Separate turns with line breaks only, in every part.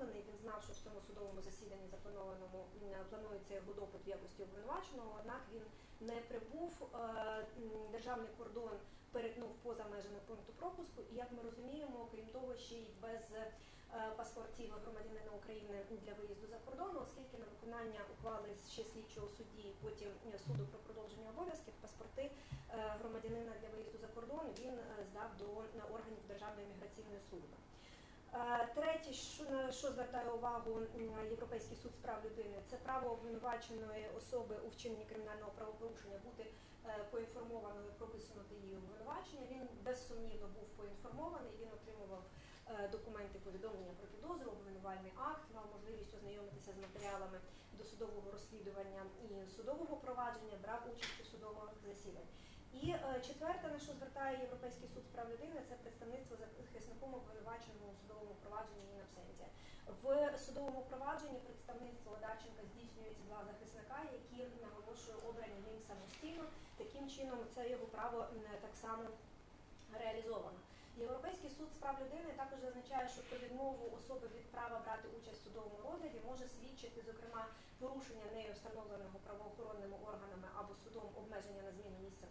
підготовлений. Він знав, що в цьому судовому засіданні запланованому планується його допит в якості обвинуваченого. Однак він не прибув. Е, Державний кордон перетнув поза межами пункту пропуску. І як ми розуміємо, крім того, ще й без е, паспортів громадянина України для виїзду за кордон, оскільки на виконання ухвали ще слідчого судді, потім е, суду про продовження обов'язків, паспорти громадянина для виїзду за кордон він здав до органів Державної міграційної служби. Е, Третє, що на що звертає увагу Європейський суд з прав людини, це право обвинуваченої особи у вчиненні кримінального правопорушення бути е, поінформованою про висунуте її обвинувачення. Він безсумнівно був поінформований. Він отримував е, документи повідомлення про підозру, обвинувальний акт, мав можливість ознайомитися з матеріалами досудового розслідування і судового провадження, брав участь у судових засіданнях. І е, четверте, на що звертає Європейський суд з прав людини, це представництво захисником обвинуваченому у судовому провадженні in absentia. В судовому провадженні представництво Одарченка здійснюється два захисника, які наголошую обрані ним самостійно. Таким чином, це його право так само реалізовано. Європейський суд з прав людини також зазначає, що про відмову особи від права брати участь в судовому розгляді може свідчити, зокрема, порушення нею встановленого правоохоронними органами або судом обмеження на місця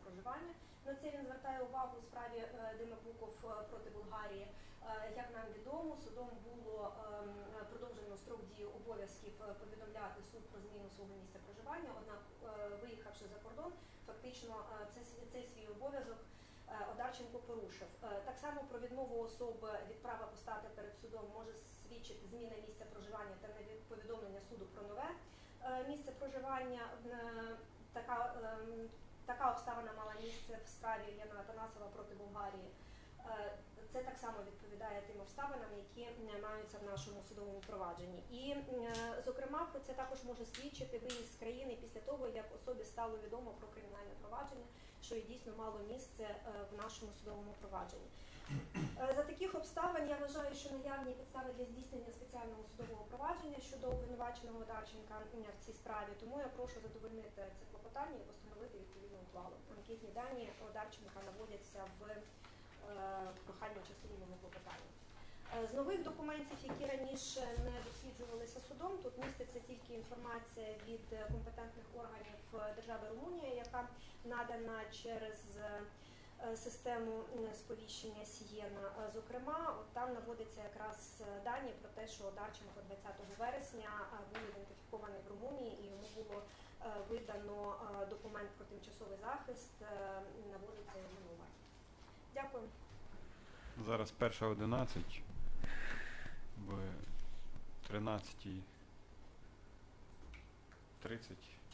проживання. На це він звертає увагу у справі е, Димапуков е, проти Болгарії. Е, Як нам відомо, судом було ем, продовжено строк дії обов'язків повідомляти суд про зміну свого місця проживання. Однак, виїхавши за кордон, фактично цей свій обов'язок Одарченко порушив. Так само про відмову особи від права постати перед судом може свідчити зміна місця проживання та повідомлення суду про нове місце проживання. Така, ем, така обставина мала місце в справі Яна Атанасова проти Болгарії. Е, Це так само відповідає тим обставинам, які маються в нашому судовому провадженні. І, е, зокрема, про це також може свідчити виїзд з країни після того, як особі стало відомо про кримінальне провадження, що і дійсно мало місце е, в нашому судовому провадженні. Е, За таких обставин я вважаю, що наявні підстави для здійснення спеціального судового провадження щодо обвинуваченого Дарченка в цій справі. Тому я прошу задовольнити це клопотання і постановити відповідну ухвалу. Анкетні дані Одарченка наводяться в е, прохальній частині мого клопотання. Е, З нових документів, які раніше не досліджувалися судом, тут міститься тільки інформація від компетентних органів держави Румунія, яка надана через систему сповіщення Сієна. Е, Зокрема, от там наводиться якраз е, дані про те, що Одарченко 20 вересня е, був ідентифікований в Румунії і йому було е, видано е, документ про тимчасовий захист, е, наводиться його номер. Дякую.
Зараз перша 11 в 13.30.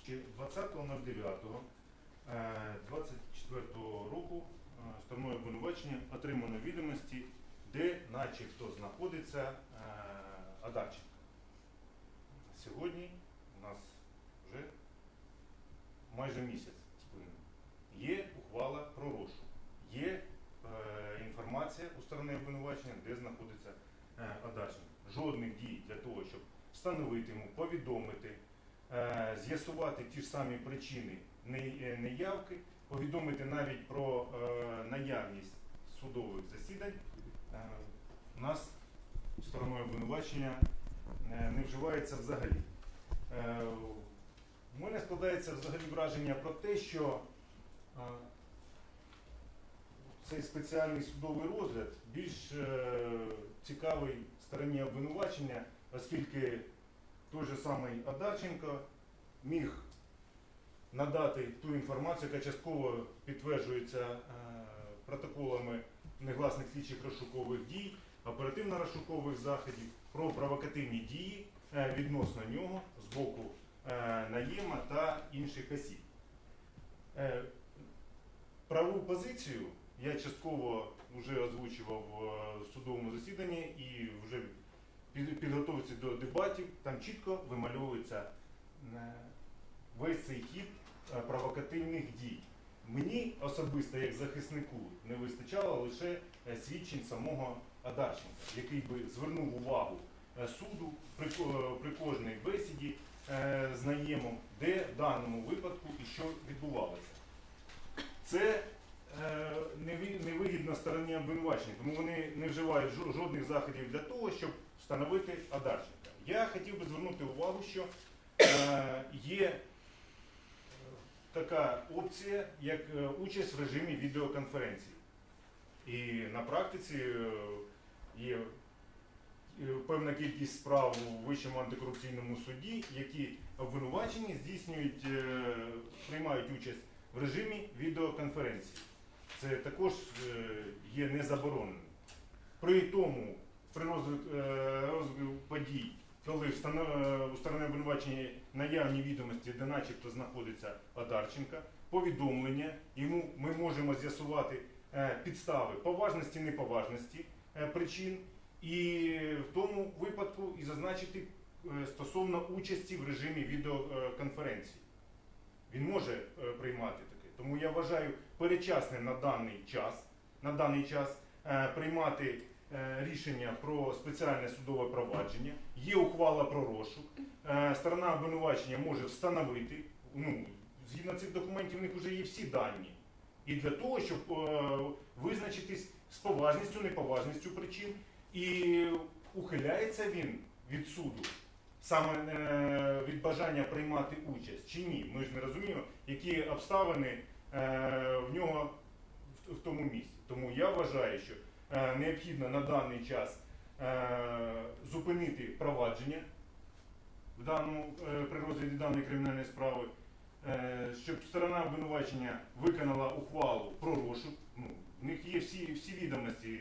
Ще 20.09 е, 24 року е, стороною обвинувачення отримано відомості, де начебто знаходиться е, Адарченко. Сьогодні у нас вже майже місяць сплинув. Є ухвала про розшук, є е, інформація у сторони обвинувачення, де знаходиться е, Адарченко. Жодних дій для того, щоб встановити йому, повідомити, е, з'ясувати ті ж самі причини е, неявки, повідомити навіть про е, наявність судових засідань, е, у нас стороною обвинувачення е, не вживається взагалі. Е, У мене складається взагалі враження про те, що е, цей спеціальний судовий розгляд більш е, цікавий стороні обвинувачення, оскільки той же самий Одарченко міг надати ту інформацію, яка частково підтверджується е, протоколами негласних слідчих розшукових дій, оперативно-розшукових заходів про провокативні дії е, відносно нього з боку е, наєма та інших осіб. Праву позицію я частково вже озвучував в судовому засіданні і вже під підготовці до дебатів там чітко вимальовується весь цей хід провокативних дій. Мені особисто, як захиснику, не вистачало лише е, свідчень самого Адарченка, який би звернув увагу е, суду при, кожній бесіді е, з наємом, де в даному випадку і що відбувалося. Це е, неві- стороні обвинувачення, тому вони не вживають жодних заходів для того, щоб встановити Адарченка. Я хотів би звернути увагу, що е, є е, така опція, як е, участь в режимі відеоконференції. І на практиці е, є е, певна кількість справ у Вищому антикорупційному суді, які обвинувачені здійснюють, приймають участь в режимі відеоконференції. Це також є незабороненим. При тому, при розвитку подій, коли е, у сторони обвинувачення наявні відомості, де начебто знаходиться Одарченка, повідомлення, йому ми можемо з'ясувати е, підстави поважності, неповажності е, причин, і в тому випадку і зазначити стосовно участі в режимі відеоконференції. Він може приймати таке. Тому я вважаю перечасним на даний час, на даний час приймати рішення про спеціальне судове провадження. Є ухвала про розшук. Е, Сторона обвинувачення може встановити. Ну, згідно цих документів, у них вже є всі дані. І для того, щоб е, визначитись з поважністю, неповажністю причин, і ухиляється він від суду саме е, від бажання приймати участь чи ні. Ми ж не розуміємо, які обставини е, в нього в, в тому місці. Тому я вважаю, що е, необхідно на даний час е, зупинити провадження в даному, е, при розгляді даної кримінальної справи, е, щоб сторона обвинувачення виконала ухвалу про розшук. Ну, в них є всі, всі відомості,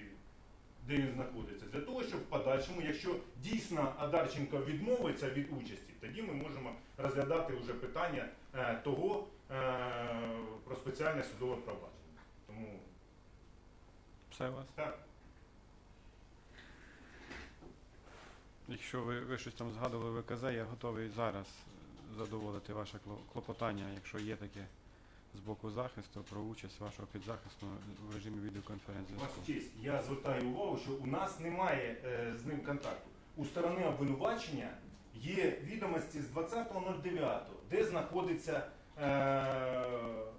де він знаходиться, для того, щоб в подальшому, якщо дійсно Адарченко відмовиться від участі, тоді ми можемо розглядати вже питання е, того е, про спеціальне судове провадження.
Все у вас?
так.
Якщо ви, ви щось там згадували ВКЗ, я готовий зараз задоволити ваше клопотання, якщо є таке з боку захисту про участь вашого підзахисного в режимі відеоконференції.
Ваша честь, я звертаю увагу, що у нас немає е, з ним контакту. У сторони обвинувачення є відомості з 20.09, де знаходиться е,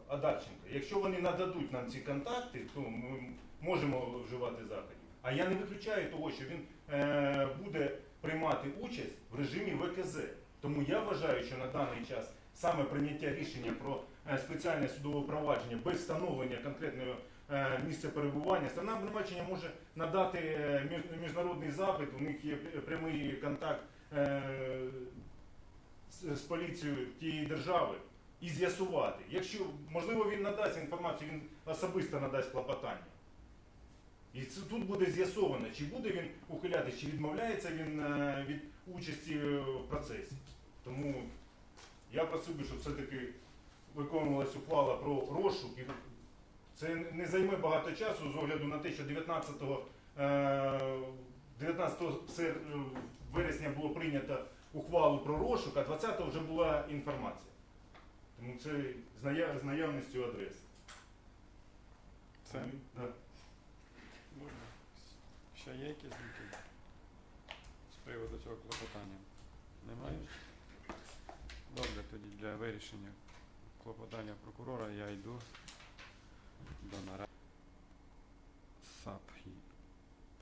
Адарченко. Якщо вони нададуть нам ці контакти, то ми можемо вживати заходів. А я не виключаю того, що він е, буде приймати участь в режимі ВКЗ. Тому я вважаю, що на даний час саме прийняття рішення про е, спеціальне судове провадження без встановлення конкретного е, місця перебування, сторона обвинувачення може надати е, міжнародний запит, у них є прямий контакт з поліцією тієї держави і з'ясувати. Якщо можливо він надасть інформацію, він особисто надасть клопотання. Тут буде з'ясовано, чи буде він ухилятися, чи відмовляється він е, від участі е, в процесі. Тому я просив би, щоб все-таки виконувалась ухвала про розшук. І це не займе багато часу з огляду на те, що 19, е, 19 е, вересня було прийнято ухвалу про розшук, а 20 вже була інформація. Тому це з з наявністю адреси.
Це
Да.
Можна. Ще є якісь думки з приводу цього клопотання? Немає? Добре, тоді для вирішення клопотання прокурора я йду до наради САП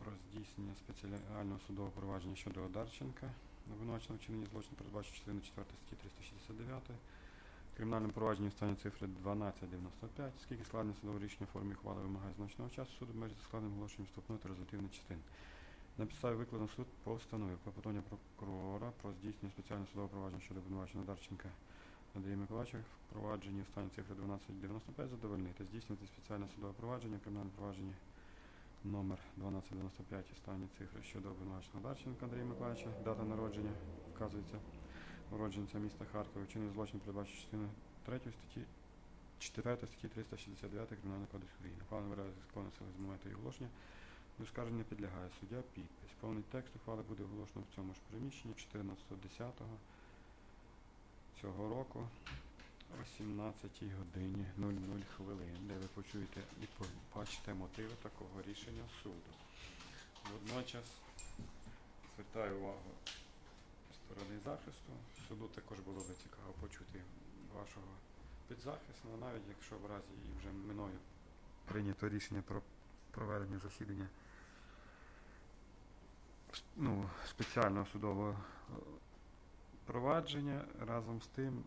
про здійснення спеціального судового провадження щодо Одарченка, обвинуваченого вчинення злочину, передбачено частини 4 статті 369. Кримінальному провадженні в стані цифри 1295, скільки складне судове рішення в формі ухвали вимагає значного часу, суд обмежить складним оголошенням вступної та результативної частини. На підставі викладу суд постановив клопотання прокурора про здійснення спеціального судового провадження щодо обвинуваченого Дарченка Андрія Миколаївича в провадженні в стані цифри 1295 задовольнити, здійснити спеціальне судове провадження, кримінальне провадження номер 1295 в стані цифри щодо обвинуваченого Дарченка Андрія Миколаївича, дата народження вказується уродженця міста Харкова, вчинив злочин передбачено частиною 3 статті 4 статті 369 Кримінального кодексу України. Ухвала виразить закону сили з моменту її оголошення. До скарження підлягає суддя підпис. Повний текст ухвали буде оголошено в цьому ж приміщенні 14.10 цього року о 17 годині 00 хвилин, де ви почуєте і побачите мотиви такого рішення суду. Водночас звертаю увагу сторони захисту. Суду також було би цікаво почути вашого підзахисного, навіть якщо в разі і вже мною прийнято рішення про проведення засідання ну, спеціального судового е, провадження. Разом з тим,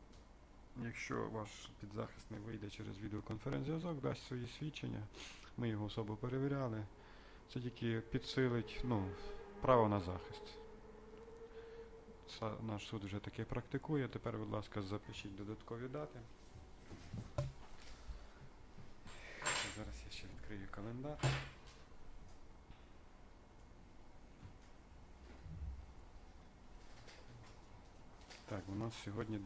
якщо ваш підзахисний вийде через відеоконференц-зв'язок, дасть свої свідчення, ми його особу перевіряли. Це тільки підсилить ну, право на захист. Наш суд вже таке практикує. Тепер, будь ласка, запишіть додаткові дати. Зараз я ще відкрию календар. Так, у нас сьогодні